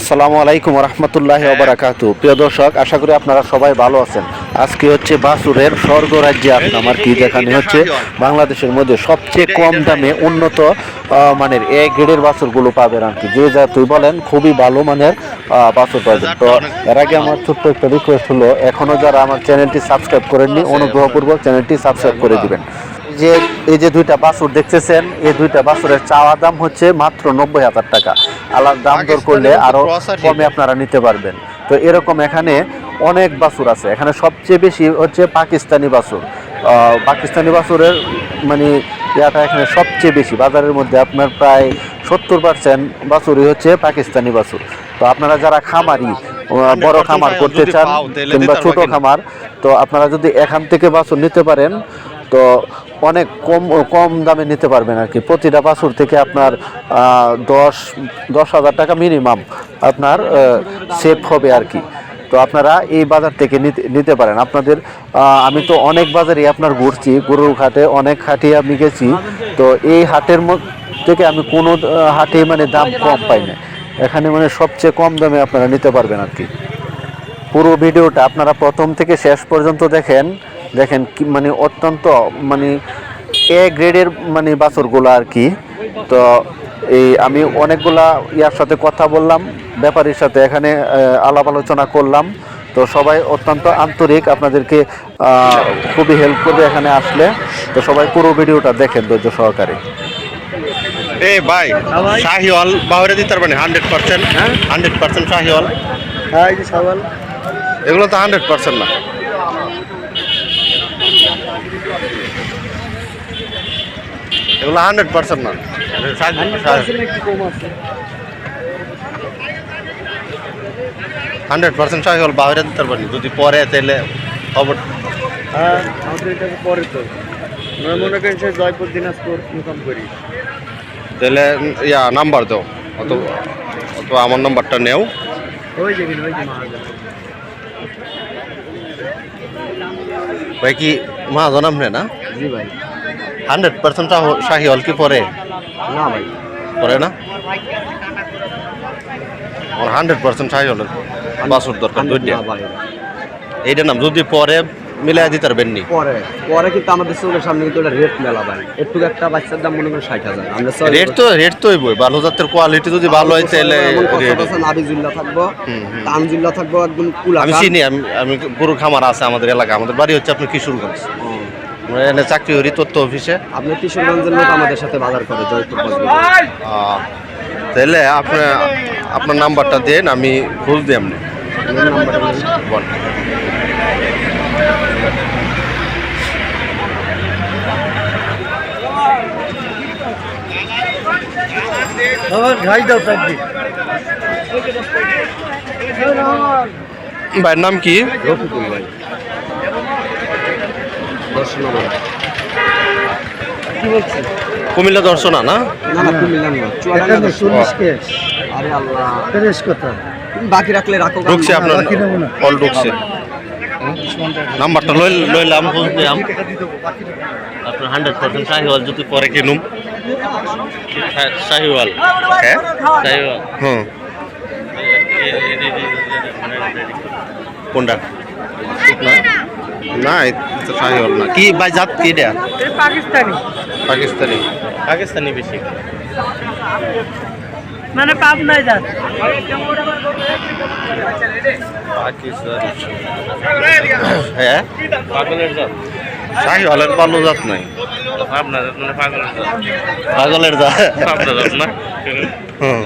আসসালামু আলাইকুম রহমতুল্লাহ বারাকাতু প্রিয় দর্শক আশা করি আপনারা সবাই ভালো আছেন। আজকে হচ্ছে বাসুরের স্বর্গ রাজ্যে আসলাম আর কি যেখানে হচ্ছে বাংলাদেশের মধ্যে সবচেয়ে কম দামে উন্নত মানের এ গ্রেডের বাছুরগুলো পাবেন আর কি। যে যা তুই বলেন খুবই ভালো মানের বাছুর পাবেন। তো এর আগে আমার ছোট্ট একটা রিকোয়েস্ট হলো এখনও যারা আমার চ্যানেলটি সাবস্ক্রাইব করেননি অনুগ্রহপূর্বক চ্যানেলটি সাবস্ক্রাইব করে দিবেন। যে এই যে দুইটা বাছুর দেখতেছেন এই দুইটা বাছুরের চাওয়া দাম হচ্ছে মাত্র নব্বই হাজার টাকা। আলাদা দাম দর করলে আরও কমে আপনারা নিতে পারবেন। তো এরকম এখানে অনেক বাছুর আছে। এখানে সবচেয়ে বেশি হচ্ছে পাকিস্তানি বাছুর। আহ, পাকিস্তানি বাছুরের মানে ইয়াটা এখানে সবচেয়ে বেশি। বাজারের মধ্যে আপনার প্রায় সত্তর পার্সেন্ট বাছুরই হচ্ছে পাকিস্তানি বাছুর। তো আপনারা যারা খামারি বড় খামার করতে চান কিংবা ছোট খামার তো আপনারা যদি এখান থেকে বাছুর নিতে পারেন তো অনেক কম কম দামে নিতে পারবেন আর কি। প্রতিটা বাছুর থেকে আপনার দশ দশ হাজার টাকা মিনিমাম আপনার সেভ হবে আর কি। তো আপনারা এই বাজার থেকে নিতে পারেন। আপনাদের আমি তো অনেক বাজারে আপনার ঘুরছি, গরুর ঘাটে অনেক হাটে আমি গেছি। তো এই হাটের থেকে আমি কোনো হাটে মানে দাম কম পাই না। এখানে মানে সবচেয়ে কম দামে আপনারা নিতে পারবেন আর কি। পুরো ভিডিওটা আপনারা প্রথম থেকে শেষ পর্যন্ত দেখেন। দেখেন কি মানে অত্যন্ত মানে এ গ্রেডের মানে বাছরগুলো আর কি। তো এই আমি অনেকগুলা ইয়ার সাথে কথা বললাম ব্যাপারীর সাথে এখানে আলাপ আলোচনা করলাম। তো সবাই অত্যন্ত আন্তরিক আপনাদেরকে খুবই হেল্প করবে এখানে আসলে। তো সবাই পুরো ভিডিওটা দেখেন ধৈর্য সহকারে। এ ভাই শাহিওয়াল বাহরে দিতে পারবেন হান্ড্রেড পার্সেন্ট হ্যাঁ? Hundred percent Sahiwal. হ্যাঁ এই যে সওয়াল এগুলো তো হান্ড্রেড পার্সেন্ট না। এগুলো হান্ড্রেড পার্সেন্ট না। হান্ড্রেড পার্সেন্ট শাহিওয়াল বাহরে দিতে পারবেন যদি পরে তাহলে খবর। হ্যাঁ আমাদের এটাকে পরে তো। আমরা মনে করেন সে জয়পুর দিনাজপুর ইনকাম করি। তাহলে ইয়া নাম্বার দাও অত অথবা আমার নাম্বারটা নেও। ওই যে ওই যে ভাই কি মহাজন আপনি না? জি ভাই। হান্ড্রেড পার্সেন্ট শাহিওয়াল কি পরে? না ভাই। পরে না? আমার হান্ড্রেড পার্সেন্ট শাহিওয়ালের বাসুর দরকার দুইটা না এইটা নাম যদি পরে মিলাই দিতে পারবেন নি? পরে। পরে কিন্তু আমাদের চোখের সামনে কিন্তু এটা রেট মেলা ভাই। একটু একটা বাচ্চার দাম মনে করেন ষাট হাজার। আমরা রেট তো রেট তো হইবই। ভালো জাতের কোয়ালিটি যদি ভালো হয় তাহলে rate- বছর থাকব হুম, জিল্লা থাকব একদম কুলা আমি চিনি আমি আমি গরু খামার আছে আমাদের এলাকা। আমাদের বাড়ি হচ্ছে আপনি কিশোরগঞ্জ। আমরা এখানে চাকরি করি তথ্য অফিসে আপনি কিশোরগঞ্জের লোক আমাদের সাথে বাজার করে জয়পুর তাহলে আপনি আপনার নাম্বারটা দেন আমি খোঁজ দিই আপনি ভাইয়ের নাম কি? রফিকুল ভাই। কুমিল্লা দর্শনা না? বাকি রাখলে রাখো ঢুকছে আপনার কল ঢুকছে। নাম্বারটা লই লইলাম আপনার হান্ড্রেড পার্সেন্ট শাহিওয়াল যদি পরে কিনুম। শাহিওয়াল। হ্যাঁ? শাহিওয়াল। হুম। কোনটা? না এটা শাহিওয়াল না। কি ভাই জাত কি এটা? পাকিস্তানি। পাকিস্তানি। পাকিস্তানি বেশি। মানে পাবনায় যান হ্যাঁ? পাগলের জাত। ভালো জাত নাই। পাগলের জাত না? হুম।